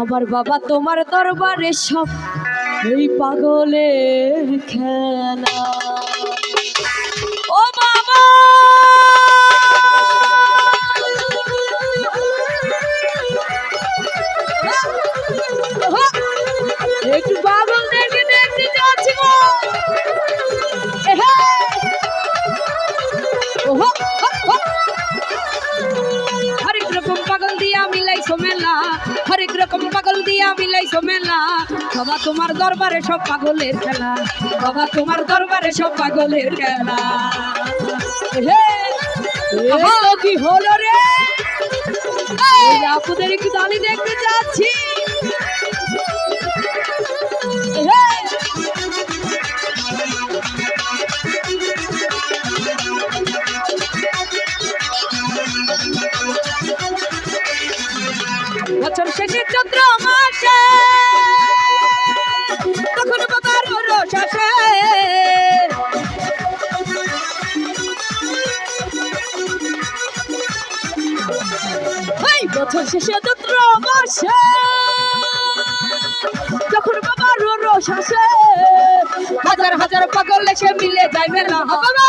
আমার বাবা তোমার দরবারে সব। এই পাগলের খেলা। রকম পাগল দিয়া মিলাইছো মেলা বাবা তোমার দরবারে সব পাগলের খেলা। বাবা তোমার দরবারে সব পাগলের খেলা। কি হলো রে? আপুদের একটু দালি দেখতে যাচ্ছি মাসে তখন বাবার রস। আসে এই বছর শেষে চন্দ্র মাসে। যখন বাবার রস। আসে হাজার হাজার পাগল এসে মিলে যায় মেলা বাবা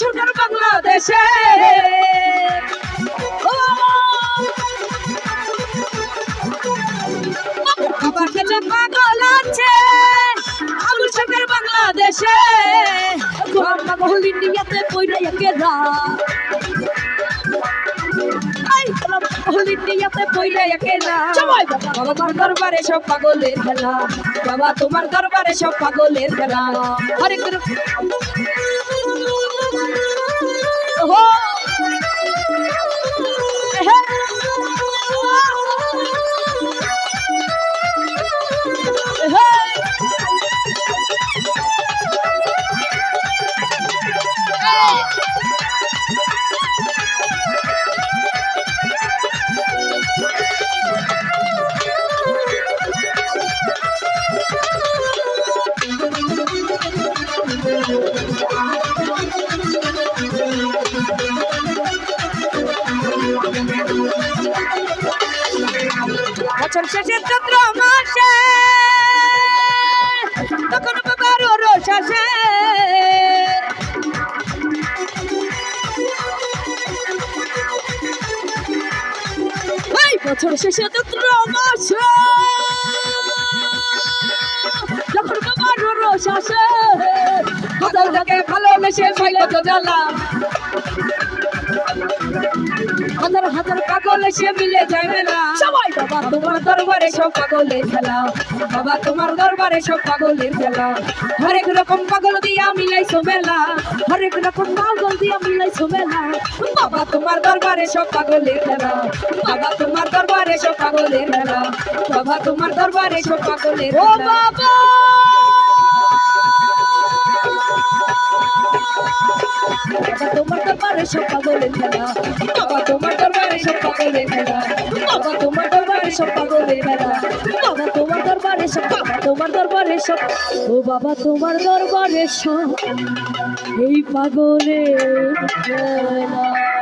সরকার বাংলাদেশে। পাগল আছে ইন্ডিয়াতে কইরা একেরা পইলে একেরা বাবা তোমার দরবারে সব পাগলের খেলা। বাবা তোমার দরবারে সব পাগলের খেলা। Aku. শেষের চন্দ্র মাসে, তখন বাবার রস আসে। বছর শেষে চন্দ্র মাসে, যখন বাবার রস আসে ভালোবেসে পাইলে তো জ্বালা। হাজার হাজার পাগল এসে মিলে যায় মেলা সবাই। বাবা তোমার দরবারে সব পাগলের খেলা। বাবা তোমার দরবারে সব পাগলের খেলা। হরেক রকম পাগল দিয়া মিলাইছো মেলা। হরেক রকম পাগল দিয়া মিলাইছো মেলা। বাবা তোমার দরবারে সব পাগলের খেলা। বাবা তোমার দরবারে সব পাগলের খেলা। বাবা তোমার দরবারে সব পাগলের ও বাবা! বাবা তোমার দরবারে সব পাগলের খেলা। বাবা তোমার বাবা, তোমার দরবারে সব পাগলের মেলা বাবা, তোমার দরবারে সব বাবা তোমার দরবারে সব ও বাবা, তোমার দরবারে সব এই পাগলের খেলা